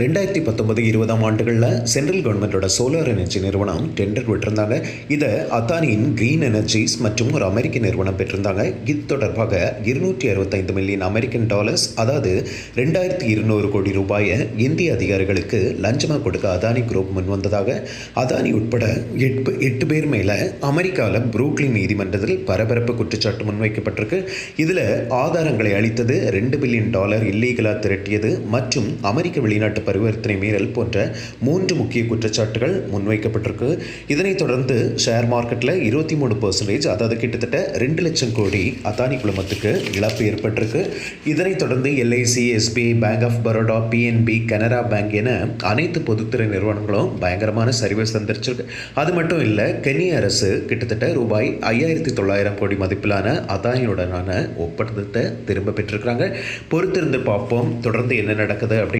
ரெண்டாயிரத்தி பத்தொன்பது இருபதாம் ஆண்டுகளில் சென்ட்ரல் கவர்மெண்டோட சோலார் எனர்ஜி நிறுவனம் டெண்டர் விட்டிருந்தாங்க. இதை அத்தானியின் கிரீன் எனர்ஜிஸ் மற்றும் ஒரு அமெரிக்க நிறுவனம் பெற்றிருந்தாங்க. இது தொடர்பாக இருநூற்றி அறுபத்தைந்து மில்லியன் அமெரிக்கன் டாலர்ஸ் அதாவது ரெண்டாயிரத்தி இருநூறு கோடி ரூபாயை இந்திய அதிகாரிகளுக்கு லஞ்சமாக கொடுக்க அதானி குரூப் முன் வந்ததாக. அதானி உட்பட எட்டு எட்டு பேர் மேலே அமெரிக்காவில் புரூக்லின் நீதிமன்றத்தில் பரபரப்பு குற்றச்சாட்டு முன்வைக்கப்பட்டிருக்கு. இதில் ஆதாரங்களை அளித்தது ரெண்டு பில்லியன் டாலர் இல்லீகலாக திரட்டியது மற்றும் அமெரிக்க வெளிநாட்டு பரிவர்த்தனை மீறல் போன்ற மூன்று முக்கிய குற்றச்சாட்டுகள் முன்வைக்கப்பட்டிருக்கு. இதனைத் தொடர்ந்து ஷேர் மார்க்கெட்டில் இருபத்தி மூணு பர்சன்டேஜ் அதாவது கிட்டத்தட்ட ரெண்டு லட்சம் கோடி அதானி குழுமத்துக்கு இழப்பு ஏற்பட்டிருக்கு. இதனைத் தொடர்ந்து LIC SBI Bank of Baroda PNB Canara Bank என அனைத்து பொதுத்துறை நிறுவனங்களும் பயங்கரமான சரிவை சந்திச்சிருக்கு. அது மட்டும் இல்லை கென்ய அரசு கிட்டத்தட்ட ரூபாய் ஐயாயிரத்தி தொள்ளாயிரம் கோடி மதிப்பிலான அதானியுடனான ஒப்பந்தத்தை திரும்ப பெற்றிருக்கிறாங்க. பொறுத்திருந்து பார்ப்போம் தொடர்ந்து என்ன நடக்குது அப்படி